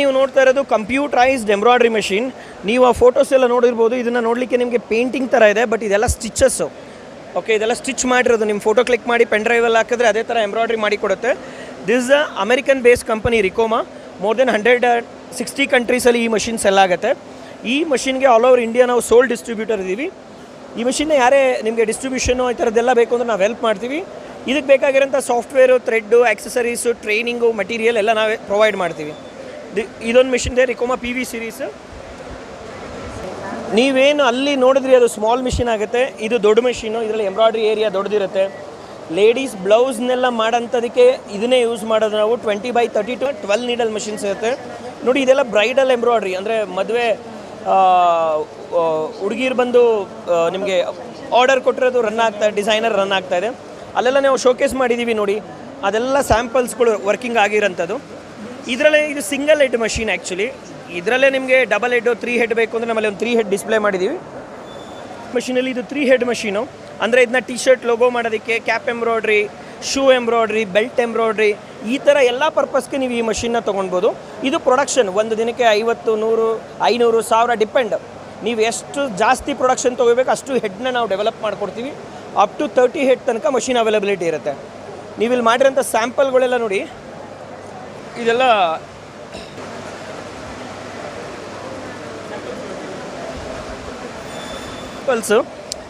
ನೀವು ನೋಡ್ತಾ ಇರೋದು ಕಂಪ್ಯೂಟರೈಸ್ಡ್ ಎಂಬ್ರಾಯ್ಡ್ರಿ ಮೆಷಿನ್. ನೀವು ಆ ಫೋಟೋಸ್ ಎಲ್ಲ ನೋಡಿರ್ಬೋದು. ಇದನ್ನು ನೋಡಲಿಕ್ಕೆ ನಿಮಗೆ ಪೇಂಟಿಂಗ್ ಥರ ಇದೆ, ಬಟ್ ಇದೆಲ್ಲ ಸ್ಟಿಚಸ್ಸು ಓಕೆ ಇದೆಲ್ಲ ಸ್ಟಿಚ್ ಮಾಡಿರೋದು. ನಿಮ್ಮ ಫೋಟೋ ಕ್ಲಿಕ್ ಮಾಡಿ ಪೆನ್ ಡ್ರೈವಲ್ಲಿ ಹಾಕಿದ್ರೆ ಅದೇ ಥರ ಎಂಬ್ರಾಯ್ಡ್ರಿ ಮಾಡಿ ಕೊಡುತ್ತೆ. This a American base company Ricoma more than hundred sixty ಕಂಟ್ರೀಸಲ್ಲಿ ಈ ಮಷಿನ್ ಸೆಲ್ ಆಗುತ್ತೆ. ಈ ಮಷಿನ್ಗೆ ಆಲ್ ಓವರ್ ಇಂಡಿಯಾ ನಾವು ಸೋಲ್ ಡಿಸ್ಟ್ರಿಬ್ಯೂಟರ್ ಇದ್ದೀವಿ ಈ ಮಷಿನ್ನ ಯಾರೇ ನಿಮಗೆ ಡಿಸ್ಟ್ರಿಬ್ಯೂಷನು ಈ ಥರದ್ದೆಲ್ಲ ಬೇಕು ಅಂದರೆ ನಾವು ಹೆಲ್ಪ್ ಮಾಡ್ತೀವಿ. ಇದಕ್ಕೆ ಬೇಕಾಗಿರೋಂಥ software thread accessories training material ಎಲ್ಲ ನಾವೇ ಪ್ರೊವೈಡ್ ಮಾಡ್ತೀವಿ. ಇದೊಂದು ಮಿಷಿನ್ ಇದೆ ರಿಕೋಮಾ ಪಿ ವಿ ಸಿರೀಸ್ ನೀವೇನು ಅಲ್ಲಿ ನೋಡಿದ್ರಿ ಅದು ಸ್ಮಾಲ್ ಮಿಷಿನ್ ಆಗುತ್ತೆ, ಇದು ದೊಡ್ಡ ಮಿಷಿನು ಇದರಲ್ಲಿ ಎಂಬ್ರಾಯ್ಡ್ರಿ ಏರಿಯಾ ದೊಡ್ಡದಿರುತ್ತೆ. ಲೇಡೀಸ್ ಬ್ಲೌಸ್ನೆಲ್ಲ ಮಾಡೋಂಥದಕ್ಕೆ ಇದನ್ನೇ ಯೂಸ್ ಮಾಡೋದು ನಾವು twenty by thirty two twelve needle machines ಇರುತ್ತೆ. ನೋಡಿ, ಇದೆಲ್ಲ ಬ್ರೈಡಲ್ ಎಂಬ್ರಾಯ್ಡ್ರಿ ಅಂದರೆ ಮದುವೆ ಹುಡುಗಿರು ಬಂದು ನಿಮಗೆ ಆರ್ಡರ್ ಕೊಟ್ಟಿರೋದು ರನ್ ಆಗ್ತಾ ಡಿಸೈನರ್ ರನ್ ಆಗ್ತಾ ಇದೆ. ಅಲ್ಲೆಲ್ಲ ನಾವು ಶೋಕೇಸ್ ಮಾಡಿದ್ದೀವಿ ನೋಡಿ. ಅದೆಲ್ಲ ಸ್ಯಾಂಪಲ್ಸ್ಗಳು ವರ್ಕಿಂಗ್ ಆಗಿರೋಂಥದ್ದು. ಇದರಲ್ಲೇ ಇದು ಸಿಂಗಲ್ ಹೆಡ್ ಮಷೀನ್ ಆ್ಯಕ್ಚುಲಿ ಇದರಲ್ಲೇ ನಿಮಗೆ ಡಬಲ್ ಹೆಡ್ ತ್ರೀ ಹೆಡ್ ಬೇಕು ಅಂದರೆ ನಮ್ಮಲ್ಲಿ ಒಂದು ತ್ರೀ ಹೆಡ್ ಡಿಸ್ಪ್ಲೇ ಮಾಡಿದ್ದೀವಿ ಮಷೀನಲ್ಲಿ ಇದು ತ್ರೀ ಹೆಡ್ ಮಷೀನು ಅಂದರೆ ಇದನ್ನ ಟಿ ಶರ್ಟ್ ಲೋಗೋ ಮಾಡೋದಕ್ಕೆ cap embroidery shoe embroidery belt embroidery ಈ ಥರ ಎಲ್ಲ ಪರ್ಪಸ್ಗೆ ನೀವು ಈ ಮಷೀನ್ನ ತೊಗೊಳ್ಬೋದು ಇದು ಪ್ರೊಡಕ್ಷನ್ ಒಂದು ದಿನಕ್ಕೆ ಐವತ್ತು, ನೂರು, ಐನೂರು ಸಾವಿರ ಡಿಪೆಂಡ್ ನೀವು ಎಷ್ಟು ಜಾಸ್ತಿ ಪ್ರೊಡಕ್ಷನ್ ತೊಗೋಬೇಕು ಅಷ್ಟು ಹೆಡ್ನ ನಾವು ಡೆವಲಪ್ ಮಾಡಿಕೊಡ್ತೀವಿ. ಅಪ್ ಟು ತರ್ಟಿ ಹೆಡ್ ತನಕ ಮಷೀನ್ ಅವೈಲಬಿಲಿಟಿ ಇರುತ್ತೆ. ನೀವು ಇಲ್ಲಿ ಮಾಡಿರೋಂಥ ಸ್ಯಾಂಪಲ್ಗಳೆಲ್ಲ ನೋಡಿ. ಇದೆಲ್ಲ ಪಲ್ಸು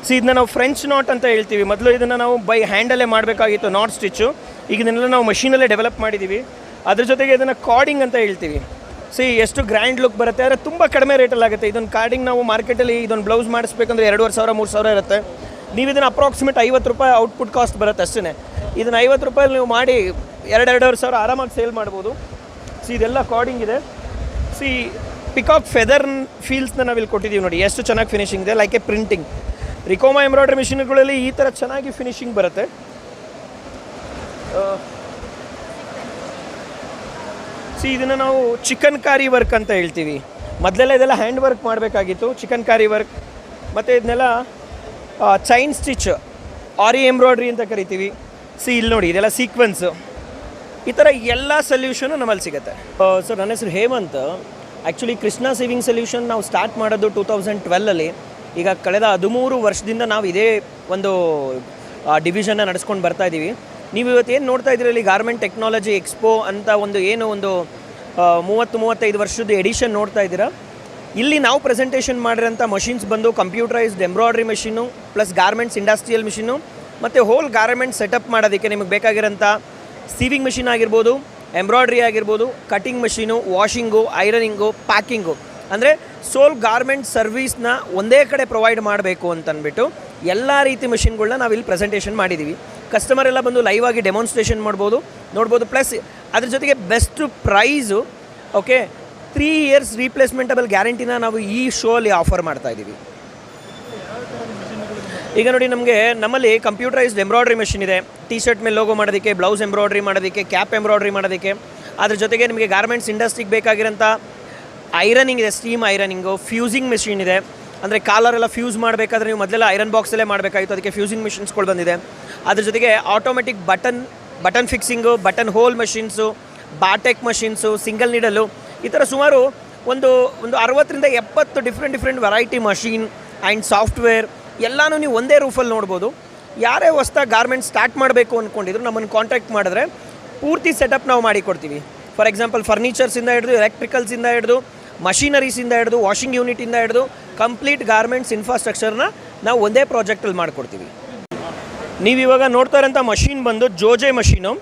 ಸಿ ಇದನ್ನ ನಾವು ಫ್ರೆಂಚ್ ನಾಟ್ ಅಂತ ಹೇಳ್ತೀವಿ. ಮೊದಲು ಇದನ್ನು ನಾವು ಬೈ ಹ್ಯಾಂಡಲ್ಲೇ ಮಾಡಬೇಕಾಗಿತ್ತು ನಾಟ್ ಸ್ಟಿಚ್ಚು ಈಗ ಇದನ್ನೆಲ್ಲ ನಾವು ಮಷೀನಲ್ಲೇ ಡೆವಲಪ್ ಮಾಡಿದ್ದೀವಿ ಅದ್ರ ಜೊತೆಗೆ ಇದನ್ನು ಕಾರ್ಡಿಂಗ್ ಅಂತ ಹೇಳ್ತೀವಿ. ಸಿ ಎಷ್ಟು ಗ್ರ್ಯಾಂಡ್ ಲುಕ್ ಬರುತ್ತೆ, ಆದರೆ ತುಂಬ ಕಡಿಮೆ ರೇಟಲ್ಲಿ ಆಗುತ್ತೆ. ಇದೊಂದು ಕಾರ್ಡಿಂಗ್ ನಾವು ಮಾರ್ಕೆಟಲ್ಲಿ ಇದೊಂದು ಬ್ಲೌಸ್ ಮಾಡಿಸ್ಬೇಕಂದ್ರೆ ಎರಡೂವರೆ ಸಾವಿರ, ಮೂರು ಸಾವಿರ ಇರುತ್ತೆ. ನೀವು ಇದನ್ನು ಅಪ್ರಾಕ್ಸಿಮೇಟ್ ಐವತ್ತು ರೂಪಾಯಿ ಔಟ್ಪುಟ್ ಕಾಸ್ಟ್ ಬರುತ್ತೆ ಅಷ್ಟೇ ಇದನ್ನು ಐವತ್ತು ರೂಪಾಯಿ ನೀವು ಮಾಡಿ ಎರಡು ಎರಡೂವರೆ ಸಾವಿರ ಆರಾಮಾಗಿ ಸೇಲ್ ಮಾಡ್ಬೋದು. ಸಿ ಇದೆಲ್ಲ ಕಾರ್ಡಿಂಗ್ ಇದೆ. ಸಿ ಪಿಕಾಕ್ ಫೆದರ್ ಫೀಲ್ಸ್ನ ನಾವು ಇಲ್ಲಿ ಕೊಟ್ಟಿದ್ದೀವಿ ನೋಡಿ. ಎಷ್ಟು ಚೆನ್ನಾಗಿ ಫಿನಿಶಿಂಗ್ ಇದೆ. Like a printing Ricoma embroidery ಮಿಷಿನ್ಗಳಲ್ಲಿ ಈ ಥರ ಚೆನ್ನಾಗಿ ಫಿನಿಶಿಂಗ್ ಬರುತ್ತೆ. ಸಿ ಇದನ್ನು ನಾವು ಚಿಕನ್ ಕಾರಿ ವರ್ಕ್ ಅಂತ ಹೇಳ್ತೀವಿ. ಮೊದಲೆಲ್ಲ ಇದೆಲ್ಲ ಹ್ಯಾಂಡ್ ವರ್ಕ್ ಮಾಡಬೇಕಾಗಿತ್ತು. ಚಿಕನ್ ಕಾರಿ ವರ್ಕ್ ಮತ್ತು ಇದನ್ನೆಲ್ಲ ಚೈನ್ ಸ್ಟಿಚ್ ಆರಿ ಎಂಬ್ರಾಯ್ಡ್ರಿ ಅಂತ ಕರಿತೀವಿ. ಸಿ ಇಲ್ಲಿ ನೋಡಿ, ಇದೆಲ್ಲ ಸೀಕ್ವೆನ್ಸು ಈ ಥರ ಎಲ್ಲ ಸೊಲ್ಯೂಷನು ನಮ್ಮಲ್ಲಿ ಸಿಗುತ್ತೆ. ಸರ್ ನನ್ನ ಹೆಸರು Hemant. Actually Krishna sewing solution ನಾವು ಸ್ಟಾರ್ಟ್ ಮಾಡೋದು ಟೂ ತೌಸಂಡ್ ಟ್ವೆಲ್ಲಲ್ಲಿ ಈಗ ಕಳೆದ ಹದಿಮೂರು ವರ್ಷದಿಂದ ನಾವು ಇದೇ ಒಂದು ಡಿವಿಷನ್ನ ನಡೆಸ್ಕೊಂಡು ಬರ್ತಾ ಇದ್ದೀವಿ ನೀವು ಇವತ್ತು ಏನು ನೋಡ್ತಾ ಇದ್ದೀರಲ್ಲಿ ಗಾರ್ಮೆಂಟ್ ಟೆಕ್ನಾಲಜಿ ಎಕ್ಸ್ಪೋ ಅಂತ ಒಂದು ಏನು ಒಂದು ಮೂವತ್ತು, ಮೂವತ್ತೈದು ವರ್ಷದ ಎಡಿಷನ್ ನೋಡ್ತಾ ಇದ್ದೀರಾ? ಇಲ್ಲಿ ನಾವು ಪ್ರೆಸೆಂಟೇಷನ್ ಮಾಡಿರೋಂಥ ಮಷಿನ್ಸ್ ಬಂದು computerised embroidery machine plus garments industrial machine ಮತ್ತು ಹೋಲ್ ಗಾರ್ಮೆಂಟ್ ಸೆಟಪ್ ಮಾಡೋದಕ್ಕೆ ನಿಮಗೆ ಬೇಕಾಗಿರೋಂಥ ಸೀವಿಂಗ್ ಮಿಷಿನ್ ಆಗಿರ್ಬೋದು, ಎಂಬ್ರಾಯ್ಡ್ರಿ ಆಗಿರ್ಬೋದು, cutting machine, washing, ironing, packing. ಅಂದರೆ ಸೋಲ್ ಗಾರ್ಮೆಂಟ್ ಸರ್ವೀಸ್ನ ಒಂದೇ ಕಡೆ ಪ್ರೊವೈಡ್ ಮಾಡಬೇಕು ಅಂತಂದ್ಬಿಟ್ಟು ಎಲ್ಲ ರೀತಿ ಮಷಿನ್ಗಳನ್ನ ನಾವು ಇಲ್ಲಿ ಪ್ರೆಸೆಂಟೇಷನ್ ಮಾಡಿದ್ದೀವಿ ಕಸ್ಟಮರ್ ಎಲ್ಲ ಬಂದು ಲೈವ್ ಆಗಿ ಡೆಮಾನ್ಸ್ಟ್ರೇಷನ್ ಮಾಡ್ಬೋದು, ನೋಡ್ಬೋದು. ಪ್ಲಸ್ ಅದ್ರ ಜೊತೆಗೆ best price okay three years replacementable ಗ್ಯಾರಂಟಿನ ನಾವು ಈ ಶೋ ಆಫರ್ ಮಾಡ್ತಾ ಇದ್ದೀವಿ ಈಗ ನೋಡಿ ನಮಗೆ ನಮ್ಮಲ್ಲಿ ಕಂಪ್ಯೂಟರೈಸ್ಡ್ ಎಂಬ್ರಾಯ್ಡ್ರಿ ಮೆಷಿನ್ ಇದೆ. ಟಿ ಶರ್ಟ್ ಮೇಲೆ ಲೋಗೋ ಮಾಡೋದಕ್ಕೆ ಬ್ಲೌಸ್ ಎಂಬ್ರಾಯ್ಡ್ರಿ ಮಾಡೋದಕ್ಕೆ ಕ್ಯಾಪ್ ಎಂಬ್ರಾಯ್ಡ್ರಿ ಮಾಡೋದಕ್ಕೆ. ಅದ್ರ ಜೊತೆಗೆ ನಿಮಗೆ ಗಾರ್ಮೆಂಟ್ಸ್ ಇಂಡಸ್ಟ್ರಿಗೆ ಬೇಕಾಗಿರೋಂಥ ಐರನಿಂಗ್ ಇದೆ ಸ್ಟೀಮ್ ಐರನಿಂಗು ಫ್ಯೂಸಿಂಗ್ ಮೆಷಿನ್ ಇದೆ. ಅಂದರೆ ಕಾಲರ್ ಎಲ್ಲ ಫ್ಯೂಸ್ ಮಾಡಬೇಕಾದ್ರೆ ನೀವು ಮೊದಲೆಲ್ಲ ಐರನ್ ಬಾಕ್ಸಲ್ಲೇ ಮಾಡಬೇಕಾಗಿತ್ತು, ಅದಕ್ಕೆ ಫ್ಯೂಸಿಂಗ್ ಮಿಷಿನ್ಸ್ಗಳು ಬಂದಿದೆ. ಅದ್ರ ಜೊತೆಗೆ automatic button button fixing button hole machines bartack machines single needle ಈ ಥರ ಸುಮಾರು ಒಂದು ಒಂದು ಅರವತ್ತರಿಂದ ಎಪ್ಪತ್ತು different different variety machine and software ಎಲ್ಲನೂ ನೀವು ಒಂದೇ ರೂಫಲ್ಲಿ ನೋಡ್ಬೋದು. ಯಾರೇ ಹೊಸ್ದಾಗಿ ಗಾರ್ಮೆಂಟ್ ಸ್ಟಾರ್ಟ್ ಮಾಡಬೇಕು ಅಂದ್ಕೊಂಡಿದ್ರು ನಮ್ಮನ್ನು ಕಾಂಟ್ಯಾಕ್ಟ್ ಮಾಡಿದ್ರೆ ಪೂರ್ತಿ ಸೆಟಪ್ ನಾವು ಮಾಡಿಕೊಡ್ತೀವಿ. ಫಾರ್ ಎಕ್ಸಾಂಪಲ್ ಫರ್ನಿಚರ್ಸಿಂದ ಹಿಡಿದು ಎಲೆಕ್ಟ್ರಿಕಲ್ಸಿಂದ ಹಿಡಿದು ಮಷಿನರೀಸಿಂದ ಹಿಡಿದು ವಾಷಿಂಗ್ ಯೂನಿಟಿಂದ ಹಿಡಿದು ಕಂಪ್ಲೀಟ್ ಗಾರ್ಮೆಂಟ್ಸ್ ಇನ್ಫ್ರಾಸ್ಟ್ರಕ್ಚರ್ನ ನಾವು ಒಂದೇ ಪ್ರಾಜೆಕ್ಟಲ್ಲಿ ಮಾಡಿಕೊಡ್ತೀವಿ. ನೀವು ಇವಾಗ ನೋಡ್ತಾ ಇರೋಂಥ ಮಷೀನ್ ಬಂದು ಜೋಜೆ ಮಷೀನು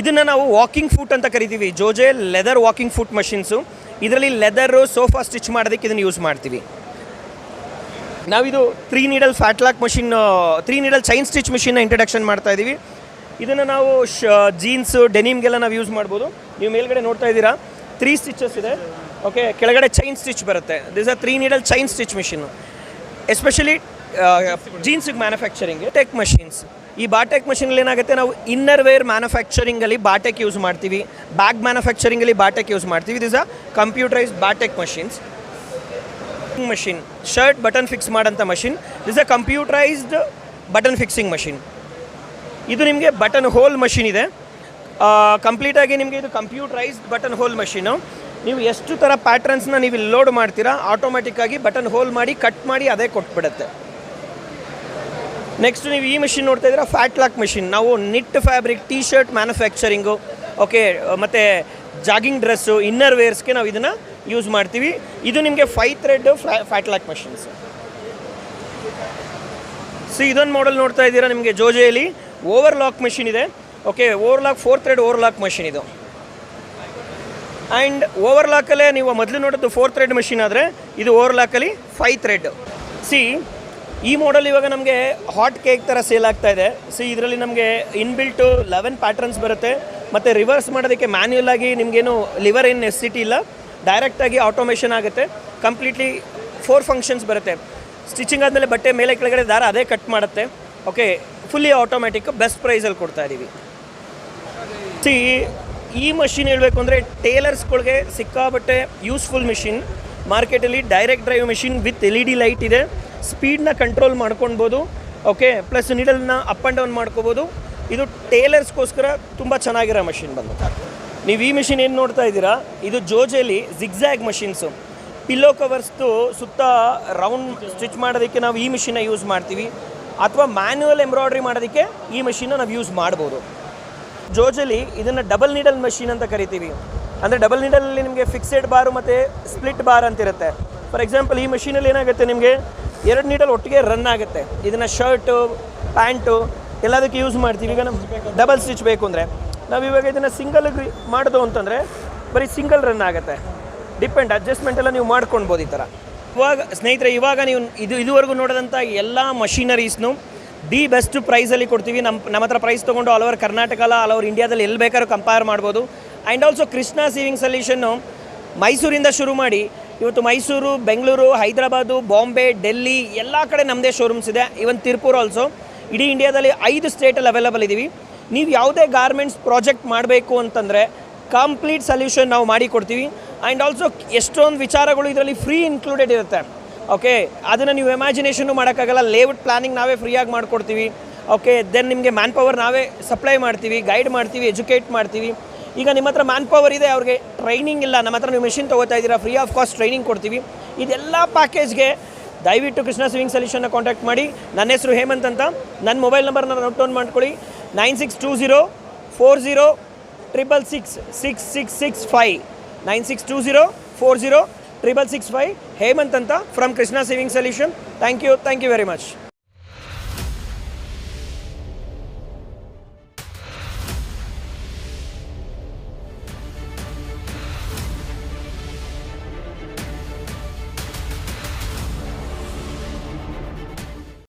ಇದನ್ನು ನಾವು ವಾಕಿಂಗ್ ಫುಟ್ ಅಂತ ಕರಿತೀವಿ. ಜೋಜೆ ಲೆದರ್ ವಾಕಿಂಗ್ ಫುಟ್ ಮಷೀನ್ಸು ಇದರಲ್ಲಿ ಲೆದರು ಸೋಫಾ ಸ್ಟಿಚ್ ಮಾಡೋದಕ್ಕೆ ಇದನ್ನು ಯೂಸ್ ಮಾಡ್ತೀವಿ. ನಾವಿದು three needle flatlock machine three needle chain stitch ಮಿಷಿನ್ನ introduction ಮಾಡ್ತಾ ಇದ್ದೀವಿ ಇದನ್ನು ನಾವು ಶ ಜೀನ್ಸು ಡೆನಿಮ್ಗೆಲ್ಲ ನಾವು ಯೂಸ್ ಮಾಡ್ಬೋದು. ನೀವು ಮೇಲ್ಗಡೆ ನೋಡ್ತಾ ಇದ್ದೀರಾ? ತ್ರೀ ಸ್ಟಿಚಸ್ ಇದೆ. ಓಕೆ ಕೆಳಗಡೆ ಚೈನ್ ಸ್ಟಿಚ್ ಬರುತ್ತೆ. This are three needle chain stitch machine especially ಜೀನ್ಸಿಗೆ ಮ್ಯಾನುಫ್ಯಾಕ್ಚರಿಂಗ್ ಟೆಕ್ ಮಷಿನ್ಸ್ ಈ ಬಾಟೆಕ್ ಮಷಿನಲ್ಲಿ ಏನಾಗುತ್ತೆ? ನಾವು ಇನ್ನರ್ ವೇರ್ ಮ್ಯಾನುಫ್ಯಾಕ್ಚರಿಂಗಲ್ಲಿ ಬಾಟೆಕ್ ಯೂಸ್ ಮಾಡ್ತೀವಿ. ಬ್ಯಾಗ್ ಮ್ಯಾನುಫ್ಯಾಕ್ಚರಿಂಗಲ್ಲಿ ಬಾಟೆಕ್ ಯೂಸ್ ಮಾಡ್ತೀವಿ. This a computerise bartack machines machine shirt button fix ಮಾಡೋಂಥ machine is a computerised button fixing machine ಇದು ನಿಮಗೆ ಬಟನ್ ಹೋಲ್ ಮಷಿನ್ ಇದೆ. ಕಂಪ್ಲೀಟಾಗಿ ನಿಮಗೆ ಇದು ಕಂಪ್ಯೂಟರೈಸ್ಡ್ ಬಟನ್ ಹೋಲ್ ಮಷೀನು ನೀವು ಎಷ್ಟು ಥರ ಪ್ಯಾಟ್ರನ್ಸ್ನ ನೀವು ಇಲ್ಲಿ ಲೋಡ್ ಮಾಡ್ತೀರಾ ಆಟೋಮೆಟಿಕ್ಕಾಗಿ ಬಟನ್ ಹೋಲ್ ಮಾಡಿ ಕಟ್ ಮಾಡಿ ಅದೇ ಕೊಟ್ಬಿಡುತ್ತೆ. ನೆಕ್ಸ್ಟ್ ನೀವು ಈ ಮಷಿನ್ ನೋಡ್ತಾ ಇದ್ದೀರಾ ಫ್ಯಾಟ್ ಲಾಕ್ ಮಷಿನ್ ನಾವು knit fabric T shirt manufacturing okay ಮತ್ತು ಜಾಗಿಂಗ್ ಡ್ರೆಸ್ಸು ಇನ್ನರ್ ವೇರ್ಸ್ಗೆ ನಾವು ಇದನ್ನು ಯೂಸ್ ಮಾಡ್ತೀವಿ. ಇದು ನಿಮಗೆ five thread flat lock machines so ಇದೊಂದು ಮಾಡೆಲ್ ನೋಡ್ತಾ ಇದ್ದೀರಾ ನಿಮಗೆ ಜೋಜೆಯಲ್ಲಿ. ಓವರ್ ಲಾಕ್ ಮಷಿನ್ ಇದೆ. Okay over lock four thread over lock machine ಇದು. ಆ್ಯಂಡ್ ಓವರ್ ಲಾಕಲ್ಲೇ ನೀವು ಮೊದಲು ನೋಡೋದು ಫೋರ್ ಥ್ರೆಡ್ ಮಷಿನ್ ಆದರೆ ಇದು ಓವರ್ ಲಾಕಲ್ಲಿ ಫೈ ಥ್ರೆಡ್ ಸಿ ಈ ಮಾಡೆಲ್ ಇವಾಗ ನಮಗೆ ಹಾಟ್ ಕೇಕ್ ಥರ ಸೇಲ್ ಆಗ್ತಾ ಇದೆ. ಸಿ ಇದರಲ್ಲಿ ನಮಗೆ ಇನ್ಬಿಲ್ಟು ಲೆವೆನ್ ಪ್ಯಾಟ್ರನ್ಸ್ ಬರುತ್ತೆ. ಮತ್ತು ರಿವರ್ಸ್ ಮಾಡೋದಕ್ಕೆ ಮ್ಯಾನ್ಯಲ್ ಆಗಿ ನಿಮಗೇನು ಲಿವರ್ ಏನು ನೆಸಿಟಿ ಇಲ್ಲ. ಡೈರೆಕ್ಟಾಗಿ ಆಟೋಮೇಷನ್ ಆಗುತ್ತೆ. ಕಂಪ್ಲೀಟ್ಲಿ ಫೋರ್ ಫಂಕ್ಷನ್ಸ್ ಬರುತ್ತೆ. ಸ್ಟಿಚಿಂಗ್ ಆದಮೇಲೆ ಬಟ್ಟೆ ಮೇಲೆ ಕೆಳಗಡೆ ದಾರ ಅದೇ ಕಟ್ ಮಾಡುತ್ತೆ. ಓಕೆ ಫುಲ್ಲಿ ಆಟೋಮ್ಯಾಟಿಕ್ ಬೆಸ್ಟ್ ಪ್ರೈಸಲ್ಲಿ ಕೊಡ್ತಾ ಇದ್ದೀವಿ ಸಿ ಈ ಮಷಿನ್ ಹೇಳಬೇಕು ಅಂದರೆ ಟೇಲರ್ಸ್ಗಳಿಗೆ ಸಿಕ್ಕಾಬಟ್ಟೆ ಯೂಸ್ಫುಲ್ ಮಿಷಿನ್ ಮಾರ್ಕೆಟಲ್ಲಿ direct drive machine with L E D light ಇದೆ. ಸ್ಪೀಡ್ನ ಕಂಟ್ರೋಲ್ ಮಾಡ್ಕೊಳ್ಬೋದು. ಓಕೆ ಪ್ಲಸ್ ನೀಡಲ್ನ ಅಪ್ ಆ್ಯಂಡ್ ಡೌನ್ ಮಾಡ್ಕೋಬೋದು ಇದು ಟೇಲರ್ಸ್ಗೋಸ್ಕರ ತುಂಬ ಚೆನ್ನಾಗಿರೋ ಮಷಿನ್ ಬಂದು. ನೀವು ಈ ಮಿಷಿನ್ ಏನು ನೋಡ್ತಾ ಇದ್ದೀರಾ? ಇದು ಜೋಜೆಲಿ ಜಿಗ್ಜ್ಯಾಗ್ ಮಷಿನ್ಸು ಪಿಲ್ಲೋ ಕವರ್ಸ್ದು ಸುತ್ತ ರೌಂಡ್ ಸ್ಟಿಚ್ ಮಾಡೋದಕ್ಕೆ ನಾವು ಈ ಮಿಷಿನ ಯೂಸ್ ಮಾಡ್ತೀವಿ. ಅಥವಾ ಮ್ಯಾನ್ಯುವಲ್ ಎಂಬ್ರಾಯ್ಡ್ರಿ ಮಾಡೋದಕ್ಕೆ ಈ ಮಿಷಿನ್ನ ನಾವು ಯೂಸ್ ಮಾಡ್ಬೋದು. ಜೋಜಲಿ ಇದನ್ನು ಡಬಲ್ ನೀಡಲ್ ಮಷೀನ್ ಅಂತ ಕರಿತೀವಿ. ಅಂದರೆ ಡಬಲ್ ನೀಡಲಲ್ಲಿ ನಿಮಗೆ ಫಿಕ್ಸೆಡ್ ಬಾರು ಮತ್ತು ಸ್ಪ್ಲಿಟ್ ಬಾರ್ ಅಂತಿರುತ್ತೆ ಫಾರ್ ಎಕ್ಸಾಂಪಲ್ ಈ ಮಷೀನಲ್ಲಿ ಏನಾಗುತ್ತೆ ನಿಮಗೆ? ಎರಡು ನೀಡಲ್ ಒಟ್ಟಿಗೆ ರನ್ ಆಗುತ್ತೆ. ಇದನ್ನು ಶರ್ಟು ಪ್ಯಾಂಟು ಎಲ್ಲದಕ್ಕೆ ಯೂಸ್ ಮಾಡ್ತೀವಿ. ಈಗ ನಮ್ಮ ಡಬಲ್ ಸ್ಟಿಚ್ ಬೇಕು ಅಂದರೆ. ನಾವು ಇವಾಗ ಇದನ್ನು ಸಿಂಗಲ್ ಮಾಡೋದು ಅಂತಂದರೆ ಬರೀ ಸಿಂಗಲ್ ರನ್ ಆಗುತ್ತೆ. ಡಿಪೆಂಡ್ ಅಡ್ಜಸ್ಟ್ಮೆಂಟ್ ಎಲ್ಲ ನೀವು ಮಾಡ್ಕೊಳ್ಬೋದು ಈ ಥರ ಇವಾಗ ಸ್ನೇಹಿತರೆ, ಇವಾಗ ನೀವು ಇದು ಇದುವರೆಗೂ ನೋಡಿದಂಥ ಎಲ್ಲ ಮಷಿನರೀಸ್ನು ದಿ ಬೆಸ್ಟ್ ಪ್ರೈಸಲ್ಲಿ ಕೊಡ್ತೀವಿ. ನಮ್ಮ ನಮ್ಮ ಹತ್ರ ಪ್ರೈಸ್ ತೊಗೊಂಡು all over Karnataka all over ಇಂಡಿಯಾದಲ್ಲಿ ಎಲ್ಲಿ ಬೇಕಾದ್ರೂ ಕಂಪೇರ್ ಮಾಡ್ಬೋದು. ಆ್ಯಂಡ್ ಆಲ್ಸೋ ಕೃಷ್ಣ ಸೇವಿಂಗ್ ಸೊಲ್ಯೂಷನ್ನು ಮೈಸೂರಿಂದ ಶುರು ಮಾಡಿ, ಇವತ್ತು ಮೈಸೂರು, ಬೆಂಗಳೂರು, ಹೈದರಾಬಾದು, ಬಾಂಬೆ, ಡೆಲ್ಲಿ ಎಲ್ಲ ಕಡೆ ನಮ್ಮದೇ ಶೋರೂಮ್ಸ್ ಇದೆ. ಇವನ್ ತಿರುಪೂರ್ ಆಲ್ಸೋ ಇಡೀ ಇಂಡಿಯಾದಲ್ಲಿ ಐದು ಸ್ಟೇಟಲ್ಲಿ ಅವೈಲಬಲ್ ಇದ್ದೀವಿ ನೀವು ಯಾವುದೇ ಗಾರ್ಮೆಂಟ್ಸ್ ಪ್ರಾಜೆಕ್ಟ್ ಮಾಡಬೇಕು ಅಂತಂದರೆ ಕಂಪ್ಲೀಟ್ ಸೊಲ್ಯೂಷನ್ ನಾವು ಮಾಡಿಕೊಡ್ತೀವಿ. ಆ್ಯಂಡ್ ಆಲ್ಸೋ ಎಷ್ಟೊಂದು ವಿಚಾರಗಳು ಇದರಲ್ಲಿ ಫ್ರೀ ಇನ್ಕ್ಲೂಡೆಡ್ ಇರುತ್ತೆ. ಓಕೆ ಅದನ್ನು ನೀವು ಇಮ್ಯಾಜಿನೇಷನ್ನು ಮಾಡೋಕ್ಕಾಗಲ್ಲ. ಲೇಔಟ್ ಪ್ಲಾನಿಂಗ್ ನಾವೇ ಫ್ರೀಯಾಗಿ ಮಾಡಿಕೊಡ್ತೀವಿ. ಓಕೆ ದೆನ್ ನಿಮಗೆ ಮ್ಯಾನ್ ಪವರ್ ನಾವೇ ಸಪ್ಲೈ ಮಾಡ್ತೀವಿ ಗೈಡ್ ಮಾಡ್ತೀವಿ ಎಜುಕೇಟ್ ಮಾಡ್ತೀವಿ. ಈಗ ನಿಮ್ಮ ಹತ್ರ ಮ್ಯಾನ್ ಪವರ್ ಇದೆ, ಅವ್ರಿಗೆ ಟ್ರೈನಿಂಗ್ ಇಲ್ಲ. ನಮ್ಮ ಹತ್ರ ನೀವು ಮೆಷಿನ್ ತೊಗೋತಾ ಇದ್ದೀರಾ ಫ್ರೀ ಆಫ್ ಕಾಸ್ಟ್ ಟ್ರೈನಿಂಗ್ ಕೊಡ್ತೀವಿ. ಇದೆಲ್ಲ ಪ್ಯಾಕೇಜ್ಗೆ ದಯವಿಟ್ಟು ಕೃಷ್ಣ ಸ್ವಿಂಗ್ ಸಲ್ಯೂಷನ್ನ ಕಾಂಟ್ಯಾಕ್ಟ್ ಮಾಡಿ. ನನ್ನ ಹೆಸರು ಹೇಮಂತ್ ಅಂತ. ನನ್ನ ಮೊಬೈಲ್ ನಂಬರ್ನ ನೋಟ್ ಡೌನ್ ಮಾಡ್ಕೊಳ್ಳಿ. nine six two zero four zero triple six six six six five nine six two zero four zero triple six five hey mantanta from krishna saving solution. Thank you thank you very much.